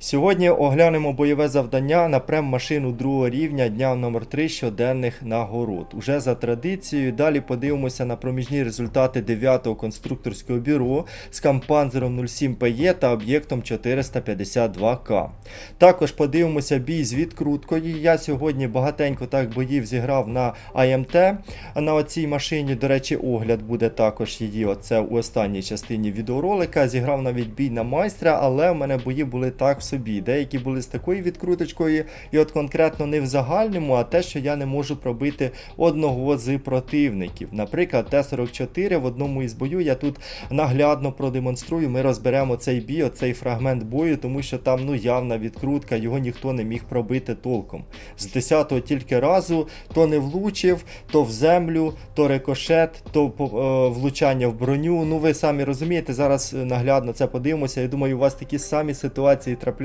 Сьогодні оглянемо бойове завдання на прем-машину другого рівня дня номер 3 щоденних нагород. Уже за традицією. Далі подивимося на проміжні результати 9-го конструкторського бюро з кампанзером 07 PE та об'єктом 452К. Також подивимося бій з відкруткою. Я сьогодні багатенько так боїв зіграв на АМТ. На оцій машині, до речі, огляд буде також її. Оце у останній частині відеоролика. Зіграв навіть бій на майстра, але в мене бої були так собі. Деякі були з такою відкруточкою, і от конкретно не в загальному, а те, що я не можу пробити одного з противників. Наприклад, Т-44 в одному із бою я тут наглядно продемонструю. Ми розберемо цей бій, оцей фрагмент бою, тому що там ну явна відкрутка, його ніхто не міг пробити толком. З 10-го тільки разу то не влучив, то в землю, то рикошет, то е, влучання в броню. Ну ви самі розумієте, зараз наглядно це подивимося. Я думаю, у вас такі самі ситуації трапляються.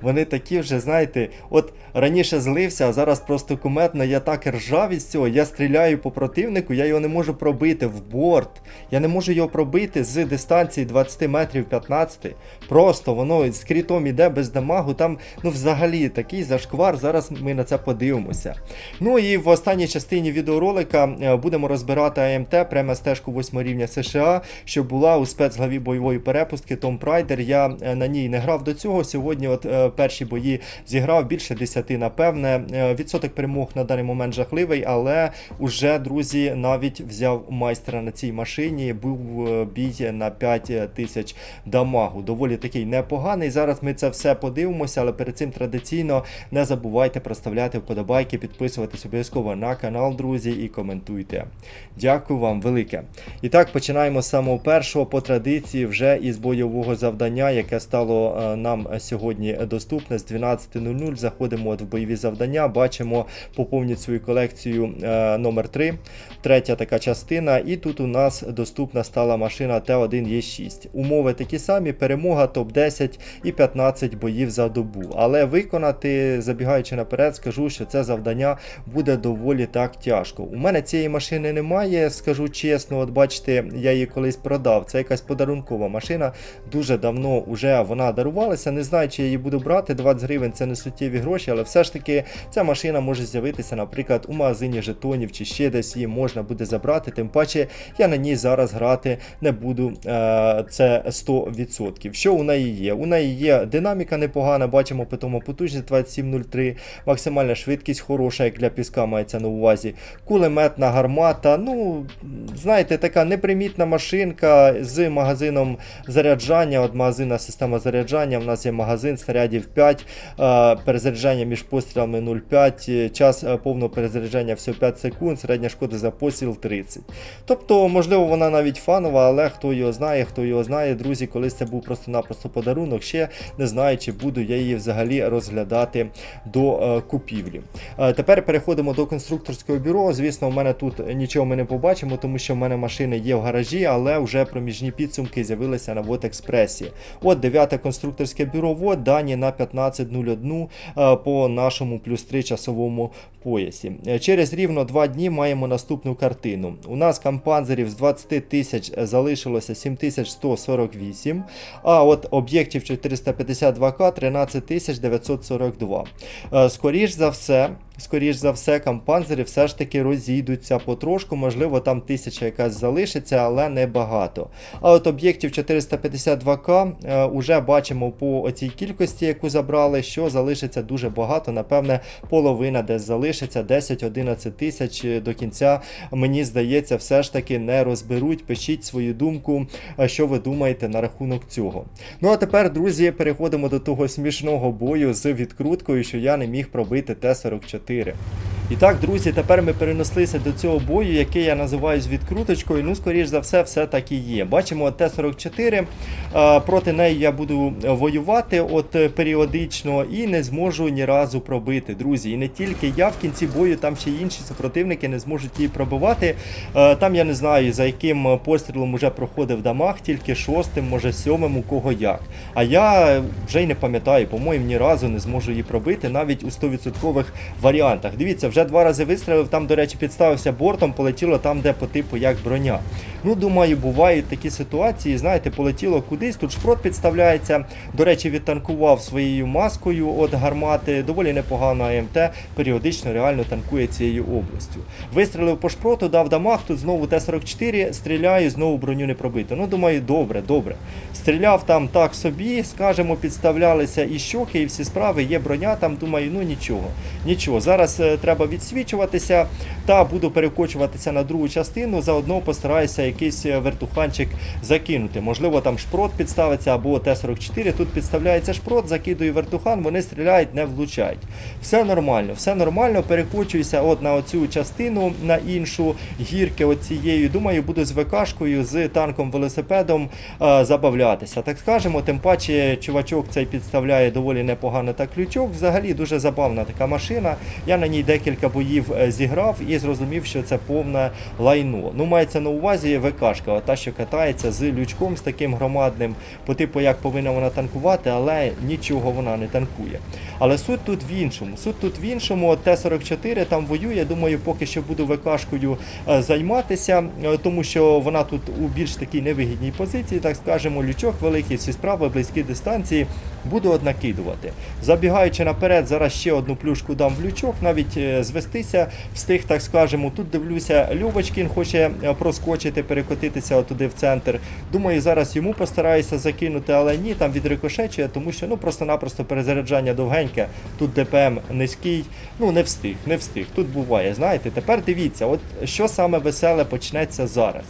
Вони такі вже, знаєте, от раніше злився, а зараз просто куметно, я так ржав із цього. Я стріляю по противнику, я його не можу пробити в борт. Я не можу його пробити з дистанції 20 метрів 15. Просто воно з крітом іде без дамагу. Там, ну, взагалі, такий зашквар. Зараз ми на це подивимося. Ну і в останній частині відеоролика е, будемо розбирати АМТ, прямо стежку 8 рівня США, що була у спецглаві бойової перепустки Том Прайдер. Я е, на ній не грав до цього. Сьогодні, от е, перші бої зіграв більше 10, напевне. Е, Відсоток перемог на даний момент жахливий, але уже, друзі, навіть взяв майстра на цій машині. Був е, бій на 5 тисяч дамагу. Доволі такий непоганий. Зараз ми це все подивимося, але перед цим традиційно не забувайте проставляти вподобайки, підписуватись обов'язково на канал, друзі, і коментуйте. Дякую вам велике. І так, починаємо з самого першого по традиції вже із бойового завдання, яке стало нам сьогодні доступне з 12.00. Заходимо от в бойові завдання, бачимо, поповнюють свою колекцію е, номер 3 третя така частина. І тут у нас доступна стала машина Т1Е6. Умови такі самі: перемога, топ-10 і 15 боїв за добу. Але виконати, забігаючи наперед, скажу, що це завдання буде доволі так тяжко. У мене цієї машини немає, скажу чесно. От бачите, я її колись продав. Це якась подарункова машина. Дуже давно вже вона дарувалася. Не знаю, чи я її буду брати. 20 гривень це не суттєві гроші, але все ж таки ця машина може з'явитися, наприклад, у магазині жетонів чи ще десь її можна буде забрати. Тим паче я на ній зараз грати не буду. Е, це 100%. Що у неї є? У неї є динаміка непогана, бачимо питомо потужність 2703, максимальна швидкість хороша, як для піска мається на увазі. Кулеметна гармата. Ну, знаєте, така непримітна машинка з магазином заряджання. От магазинна система заряджання. У нас є магазин снарядів 5, е, перезаряджання між пострілами 0,5, е, час е, повного перезаряджання всього 5 секунд, середня шкода за постріл 30. Тобто, можливо, вона навіть фанова, але хто його знає, хто його знає, друзі, колись це був просто-напросто подарунок. Ще не знаю, чи буду я її взагалі розглядати до купівлі. Тепер переходимо до конструкторського бюро. Звісно, в мене тут нічого ми не побачимо, тому що в мене машини є в гаражі, але вже проміжні підсумки з'явилися на Вотекспресі. От 9 конструкторське бюро, от дані на 15.01 е, по нашому плюс 3 часовому поясі. Е, Через рівно 2 дні маємо наступну картину. У нас кампанзерів з 20 тисяч залишилося 7148, а от об'єктів 452К 13942. Е, Скоріш за все, скоріш за все, кампанзери все ж таки розійдуться потрошку, можливо, там тисяча якась залишиться, але не багато. А от об'єктів 452К е, уже бачимо по цій кількості, яку забрали, що залишиться дуже багато. Напевне, половина десь залишиться, 10-11 тисяч е, до кінця. Мені здається, все ж таки не розберуть. Пишіть свою думку, е, що ви думаєте на рахунок цього. Ну а тепер, друзі, переходимо до того смішного бою з відкруткою, що я не міг пробити Т-44. 4. І так, друзі, тепер ми перенеслися до цього бою, який я називаю з відкруточкою. Ну, скоріш за все, все так і є. Бачимо Т-44. е, Проти неї я буду воювати от е, періодично і не зможу ні разу пробити, друзі. І не тільки я в кінці бою, там ще інші супротивники не зможуть її пробивати. Е, Там я не знаю, за яким пострілом уже проходив дамаг, тільки шостим, може сьомим, у кого як. А я вже й не пам'ятаю, по-моєму, ні разу не зможу її пробити навіть у 100% варіантах. Дивіться, вже вже два рази вистрілив, там, до речі, підставився бортом, полетіло там, де по типу як броня. Ну, думаю, бувають такі ситуації, знаєте, полетіло кудись, тут шпрот підставляється. До речі, відтанкував своєю маскою от гармати, доволі непогано АМТ, періодично реально танкує цією областю. Вистрілив по шпроту, дав дамаг, тут знову Т-44, стріляю, знову броню не пробито. Ну, думаю, добре, добре. Стріляв там так собі, скажімо, підставлялися і щоки, і всі справи, є броня, там думаю, ну нічого. Нічого. Зараз е, треба відсвічуватися та буду перекочуватися на другу частину. Заодно постараюся якийсь е, вертуханчик закинути. Можливо, там шпрот підставиться або Т-44. Тут підставляється шпрот, закидую вертухан, вони стріляють, не влучають. Все нормально, все нормально. Перекочуюся от на оцю частину, на іншу гірки оцією. Думаю, буду з ВКшкою, з танком велосипедом е, забавлятися. Так скажемо, тим паче чувачок цей підставляє доволі непогано так ключок. Взагалі дуже забавна така машина. Я на ній декілька боїв е, зіграв і зрозумів, що це повне лайно. Ну, мається на увазі ВКшка, та що катається з лючком, з таким громадним, по типу як повинна вона танкувати, але нічого вона не танкує. Але суть тут в іншому. Суть тут в іншому. Т-44 там воює. Думаю, поки що буду ВКшкою е, займатися, е, тому що вона тут у більш такій невигідній позиції, так скажемо, лючок великий, всі справи, близькі дистанції. Буду однакидувати. Забігаючи наперед, зараз ще одну плюшку дам в лючок, навіть звестися встиг, так скажемо. Тут дивлюся, Любочкін хоче е, проскочити, перекотитися туди в центр. Думаю, зараз йому постараюся закинути, але ні, там відрикошечує, тому що ну просто-напросто перезаряджання довгеньке. Тут ДПМ низький. Ну не встиг, не встиг. Тут буває. Знаєте, тепер дивіться, от що саме веселе почнеться зараз.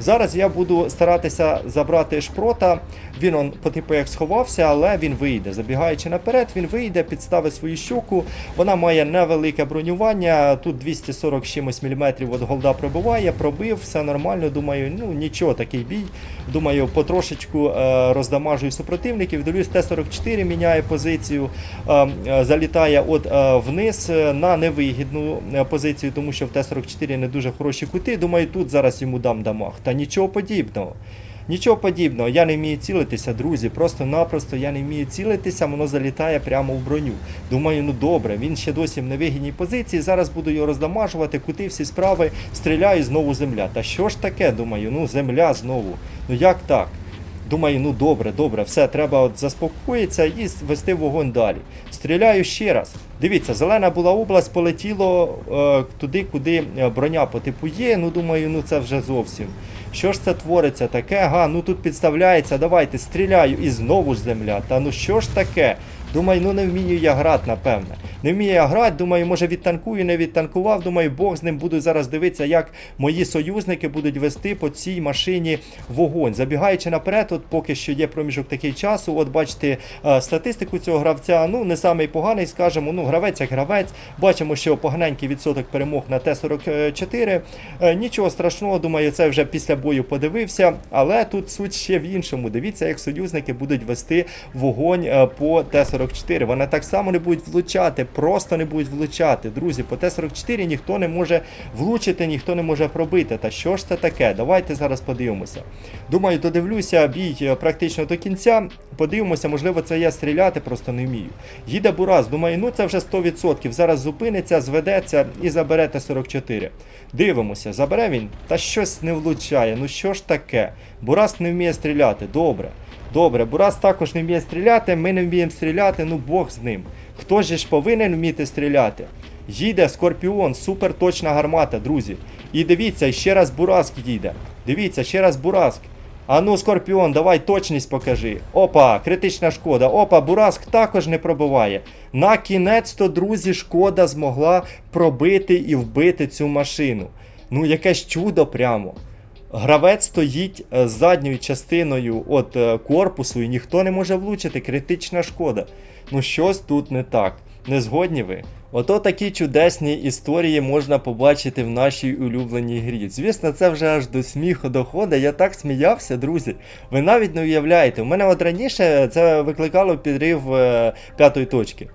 Зараз я буду старатися забрати шпрота. Він он по типу як сховався, але він вийде. Забігаючи наперед, він вийде, підставить свою щуку. Вона має невелике бронювання. Тут 240 чимось міліметрів от голда пробиває, пробив, все нормально. Думаю, ну нічого, такий бій. Думаю, потрошечку е, роздамажую супротивників. Дивлюсь, Т-44 міняє позицію, е, е, залітає от е, вниз е, на невигідну е, позицію, тому що в Т-44 не дуже хороші кути. Думаю, тут зараз йому дам дамаг. Та нічого подібного. Нічого подібного, я не вмію цілитися, друзі. Просто-напросто я не вмію цілитися, воно залітає прямо в броню. Думаю, ну добре, він ще досі в невигідній позиції. Зараз буду його роздамажувати, кути всі справи, стріляю знову земля. Та що ж таке? Думаю, ну земля знову. Ну як так? Думаю, ну добре, добре, все, треба от заспокоїтися і вести вогонь далі. Стріляю ще раз. Дивіться, зелена була область, полетіло е, туди, куди е, броня по типу є. Ну думаю, ну це вже зовсім. Що ж це твориться таке? Га, ну тут підставляється, давайте стріляю і знову ж земля. Та ну що ж таке? Думаю, ну не вмію я грати, напевне. Не вмію я грати, думаю, може відтанкую, не відтанкував. Думаю, Бог з ним буду зараз дивитися, як мої союзники будуть вести по цій машині вогонь. Забігаючи наперед, от поки що є проміжок такий часу. От бачите е, статистику цього гравця. Ну, не самий поганий, скажімо, ну гравець як гравець. Бачимо, що поганенький відсоток перемог на Т-44. Е, Нічого страшного, думаю, це вже після бою подивився. Але тут суть ще в іншому. Дивіться, як союзники будуть вести вогонь е, по Т-44. Вони так само не будуть влучати, просто не будуть влучати. Друзі, по Т-44 ніхто не може влучити, ніхто не може пробити. Та що ж це таке? Давайте зараз подивимося. Думаю, додивлюся бій е, практично до кінця. Подивимося, можливо, це я стріляти просто не вмію. Їде Бураз, думаю, ну це вже 100%. Зараз зупиниться, зведеться і забере Т-44. Дивимося, забере він, та щось не влучає. Ну що ж таке? Бураз не вміє стріляти. Добре. Добре, Бураз також не вміє стріляти, ми не вміємо стріляти, ну Бог з ним. Хто ж повинен вміти стріляти? Їде Скорпіон, супер точна гармата, друзі. І дивіться, ще раз Буразк їде. Дивіться, ще раз Буразк. А ну, Скорпіон, давай точність покажи. Опа, критична шкода. Опа, Бураск також не пробиває. На кінець то, друзі, шкода змогла пробити і вбити цю машину. Ну, якесь чудо прямо. Гравець стоїть е, задньою частиною от е, корпусу і ніхто не може влучити. Критична шкода. Ну щось тут не так. Не згодні ви? Ото такі чудесні історії можна побачити в нашій улюбленій грі. Звісно, це вже аж до сміху доходить. Я так сміявся, друзі. Ви навіть не уявляєте. У мене от раніше це викликало підрив е, п'ятої точки.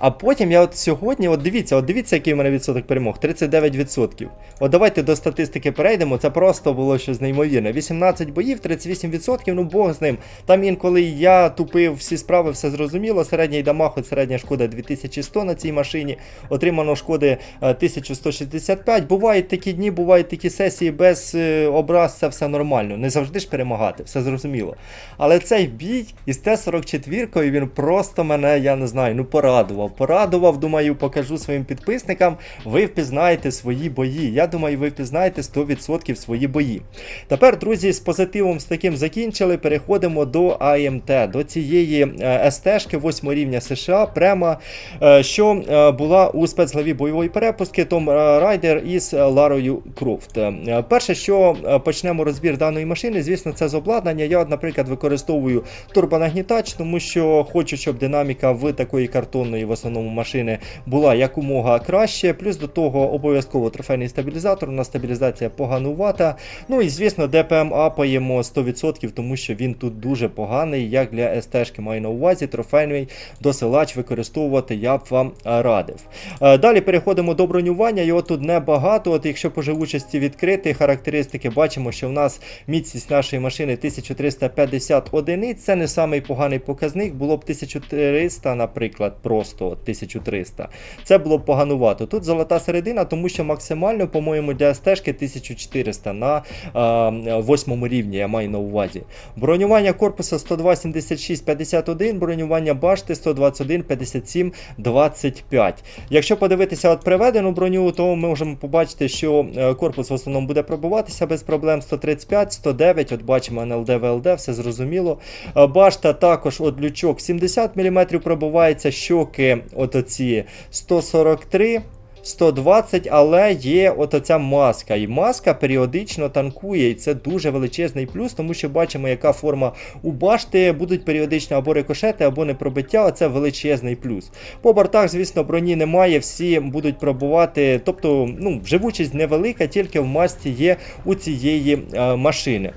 А потім я от сьогодні, от дивіться, от дивіться, який у мене відсоток перемог. 39%. От давайте до статистики перейдемо. Це просто було щось неймовірне. 18 боїв, 38%, ну Бог з ним. Там інколи я тупив всі справи, все зрозуміло. Середній дамаг, от середня шкода 2100 на цій машині. Отримано шкоди е, 1165. Бувають такі дні, бувають такі сесії без е, образ, це все нормально. Не завжди ж перемагати, все зрозуміло. Але цей бій із Т-44 він просто мене, я не знаю, ну порадував. Порадував, думаю, покажу своїм підписникам. Ви впізнаєте свої бої. Я думаю, ви впізнаєте 100% свої бої. Тепер, друзі, з позитивом з таким закінчили. Переходимо до АМТ, до цієї е, СТ-шки 8 рівня США, прямо, е, що е, була у спецглаві бойової перепустки Том е, Райдер із Ларою Крофт. Е, Перше, що почнемо розбір даної машини, звісно, це з обладнання. Я, наприклад, використовую турбонагнітач, тому що хочу, щоб динаміка в такої картонної в основному машини була якомога краще. Плюс до того обов'язково трофейний стабілізатор. У нас стабілізація поганувата. Ну і звісно, ДПМ апаємо 100%, тому що він тут дуже поганий. Як для СТ-шки маю на увазі, трофейний досилач використовувати я б вам радив. Е, Далі переходимо до бронювання. Його тут небагато. От якщо по живучості відкрити характеристики, бачимо, що в нас міцність нашої машини 1350 одиниць. Це не самий поганий показник. Було б 1300, наприклад, просто от 1300. Це було б поганувато. Тут золота середина, тому що максимально, по-моєму, для стежки 1400 на е, восьмому рівні, я маю на увазі. Бронювання корпуса 102 76 51, бронювання башти 121 57 25. Якщо подивитися от приведену броню, то ми можемо побачити, що е, корпус в основному буде пробуватися без проблем 135, 109, от бачимо НЛД, ВЛД, все зрозуміло. Е, Башта також от лючок 70 мм пробувається, щоки от оці 143. 120, але є от оця маска. І маска періодично танкує, і це дуже величезний плюс, тому що бачимо, яка форма у башти, будуть періодично або рикошети, або непробиття. Оце величезний плюс. По бортах, звісно, броні немає, всі будуть пробувати. Тобто, ну, живучість невелика, тільки в масті є у цієї е, машини.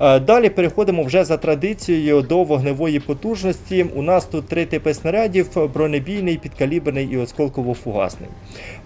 Е, Далі переходимо вже за традицією до вогневої потужності. У нас тут три типи снарядів: бронебійний, підкаліберний і осколково-фугасний.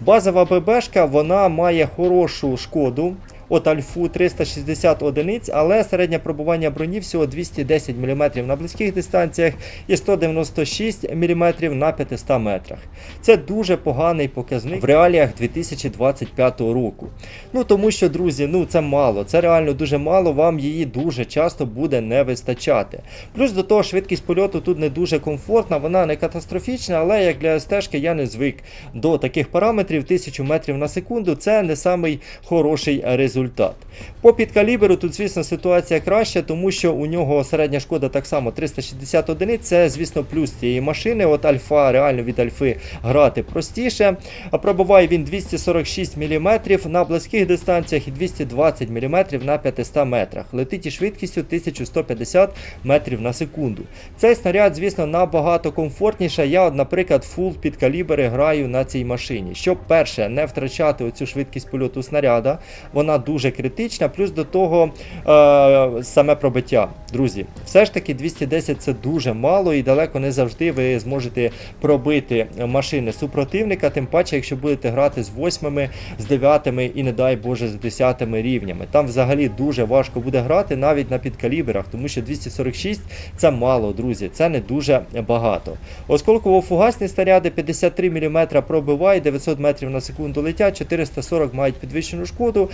Базова ББшка вона має хорошу шкоду. От альфу 360 одиниць, але середнє пробування броні всього 210 мм на близьких дистанціях і 196 мм на 500 метрах. Це дуже поганий показник в реаліях 2025 року. Ну тому що, друзі, ну це мало, це реально дуже мало, вам її дуже часто буде не вистачати. Плюс до того, швидкість польоту тут не дуже комфортна, вона не катастрофічна, але як для стежки я не звик до таких параметрів 1000 метрів на секунду. Це не самий хороший результат. По підкаліберу тут, звісно, ситуація краща, тому що у нього середня шкода так само 360 одиниць. Це, звісно, плюс цієї машини. От альфа, реально від альфи грати простіше. А пробиває він 246 мм на близьких дистанціях і 220 мм на 500 метрах. Летить із швидкістю 1150 метрів на секунду. Цей снаряд, звісно, набагато комфортніше. Я, наприклад, фул підкалібери граю на цій машині. Щоб перше не втрачати оцю швидкість польоту снаряда, вона дуже критична. Плюс до того е, саме пробиття. Друзі, все ж таки 210 це дуже мало і далеко не завжди ви зможете пробити машини супротивника, тим паче, якщо будете грати з восьмими, з дев'ятими і, не дай Боже, з десятими рівнями. Там взагалі дуже важко буде грати навіть на підкаліберах, тому що 246 це мало, друзі, це не дуже багато. Осколково-фугасні снаряди 53 мм пробивають, 900 метрів на секунду летять, 440 мають підвищену шкоду.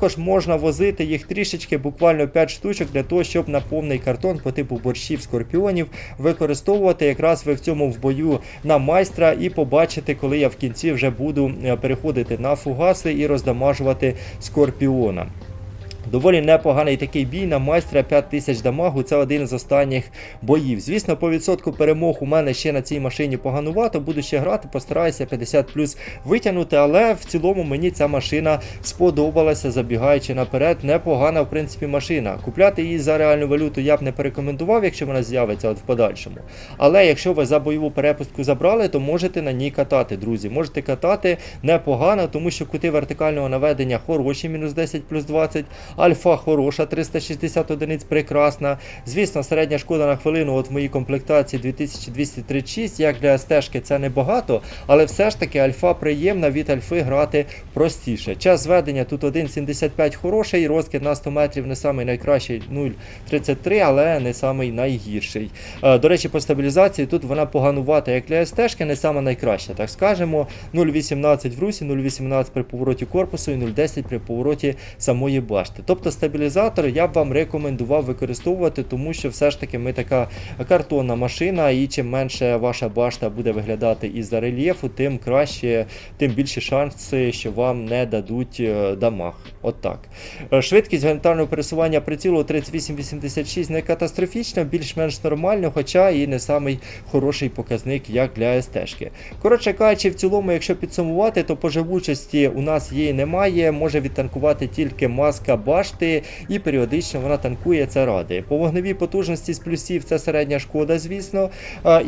Також можна возити їх трішечки, буквально 5 штучок для того, щоб на повний картон по типу борщів скорпіонів використовувати якраз ви в цьому в бою на майстра і побачити, коли я в кінці вже буду е, переходити на фугаси і роздамажувати скорпіона. Доволі непоганий такий бій на майстра 5000 дамагу. Це один з останніх боїв. Звісно, по відсотку перемог у мене ще на цій машині поганувато. Буду ще грати, постараюся 50 плюс витягнути, але в цілому мені ця машина сподобалася, забігаючи наперед. Непогана, в принципі, машина. Купляти її за реальну валюту я б не порекомендував, якщо вона з'явиться от в подальшому. Але якщо ви за бойову перепустку забрали, то можете на ній катати, друзі. Можете катати непогано, тому що кути вертикального наведення хороші, мінус 10 плюс 20. Альфа хороша, 360 одиниць прекрасна. Звісно, середня шкода на хвилину от в моїй комплектації 2236, як для СТ-шки це небагато, але все ж таки альфа приємна, від альфи грати простіше. Час зведення тут 1,75 хороший, розкид на 100 метрів не самий найкращий 0,33, але не самий найгірший. Е, До речі, по стабілізації тут вона поганувата, як для СТ-шки, не сама найкраща, так скажемо. 0,18 в русі, 0,18 при повороті корпусу і 0,10 при повороті самої башти. Тобто стабілізатор я б вам рекомендував використовувати, тому що все ж таки ми така картонна машина, і чим менше ваша башта буде виглядати із-за рельєфу, тим краще, тим більше шанси, що вам не дадуть е, дамаг. От так. Е, Швидкість горизонтального пересування прицілу 38-86 не катастрофічна, більш-менш нормально, хоча і не самий хороший показник, як для СТ-шки. Коротше кажучи, в цілому, якщо підсумувати, то по живучості у нас її немає, може відтанкувати тільки маска башти, і періодично вона танкує це ради. По вогневій потужності з плюсів це середня шкода, звісно,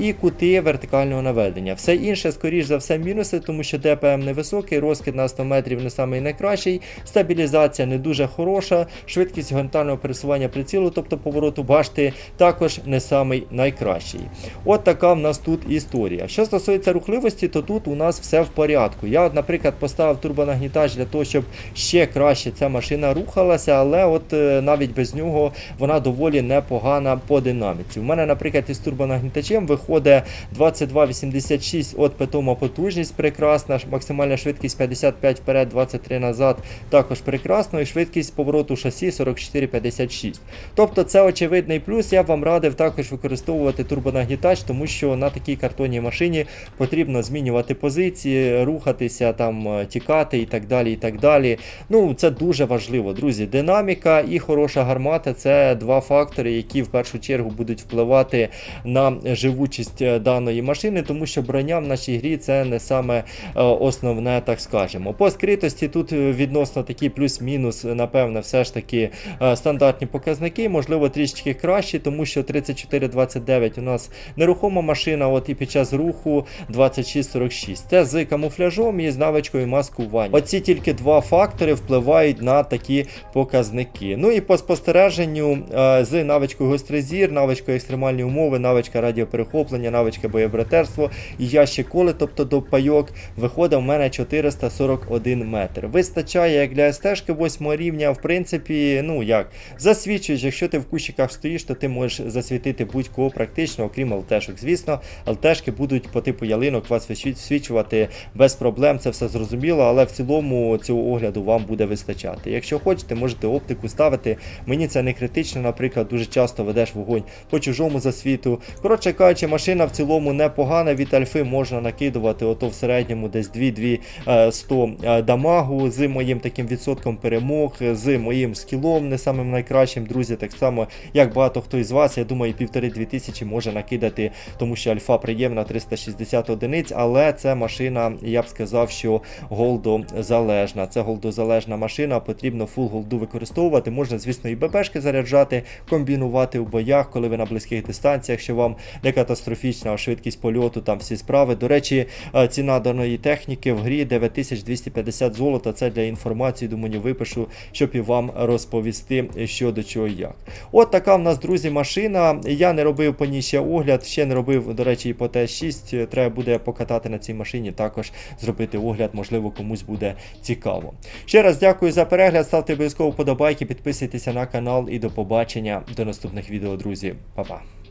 і кути вертикального наведення. Все інше, скоріш за все, мінуси, тому що ДПМ невисокий, розкид на 100 метрів не самий найкращий, стабілізація не дуже хороша, швидкість горизонтального пересування прицілу, тобто повороту башти, також не самий найкращий. От така в нас тут історія. Що стосується рухливості, то тут у нас все в порядку. Я, наприклад, поставив турбонагнітач для того, щоб ще краще ця машина рухалася, але от е, навіть без нього вона доволі непогана по динаміці. У мене, наприклад, із турбонагнітачем виходить 22,86 от питома потужність прекрасна, максимальна швидкість 55 вперед, 23 назад, також прекрасно, і швидкість повороту шасі 44,56. Тобто це очевидний плюс. Я б вам радив також використовувати турбонагнітач, тому що на такій картонній машині потрібно змінювати позиції, рухатися, там, е, тікати і так далі. і так далі. Ну, це дуже важливо, друзі. Динаміка і хороша гармата це два фактори, які в першу чергу будуть впливати на живучість е, даної машини, тому що броня в нашій грі це не саме е, основне, так скажемо. По скритості тут е, відносно такі плюс-мінус, напевне, все ж таки стандартні показники, можливо, трішки кращі, тому що 3429 у нас нерухома машина, от і під час руху 2646. Це з камуфляжом і з навичкою маскування. Оці тільки два фактори впливають на такі показники. Ну і по спостереженню е, з навичкою гострий зір, навичкою екстремальні умови, навичка радіоперехоплення, навичка боєбратерство і ящик коли, тобто до пайок, виходить в мене 441 метр. Вистачає як для СТ-шки 8 рівня, в принципі, ну як, засвідчуєш, якщо ти в кущиках стоїш, то ти можеш засвітити будь-кого практично, окрім ЛТшок. Звісно, ЛТшки будуть по типу ялинок вас висвічувати без проблем, це все зрозуміло, але в цілому цього огляду вам буде вистачати. Якщо хочете, можете оптику ставити. Мені це не критично, наприклад, дуже часто ведеш вогонь по чужому засвіту. Коротше кажучи, машина в цілому непогана. Від альфи можна накидувати ото в середньому десь 2-2 е, дамагу з моїм таким відсотком перемог, з моїм скілом, не самим найкращим, друзі. Так само, як багато хто із вас, я думаю, півтори-дві тисячі може накидати, тому що альфа приємна 360 одиниць, але це машина, я б сказав, що голдозалежна. Це голдозалежна машина, потрібно фул голду використовувати. Можна, звісно, і ББшки заряджати, комбінувати у боях, коли ви на близьких дистанціях, що вам не катастрофічна швидкість польоту, там всі справи. До речі, е, ціна даної техніки в грі 9250 золота. Це для інформації, думаю, випишу, щоб і вам розповісти, що до чого і як. От така в нас, друзі, машина. Я не робив по ній ще огляд, ще не робив, до речі, і по Т6. Треба буде покатати на цій машині, також зробити огляд, можливо, комусь буде цікаво. Ще раз дякую за перегляд, ставте обов'язково подобайки, підписуйтеся на канал і до побачення до наступних відео, друзі. Па-па.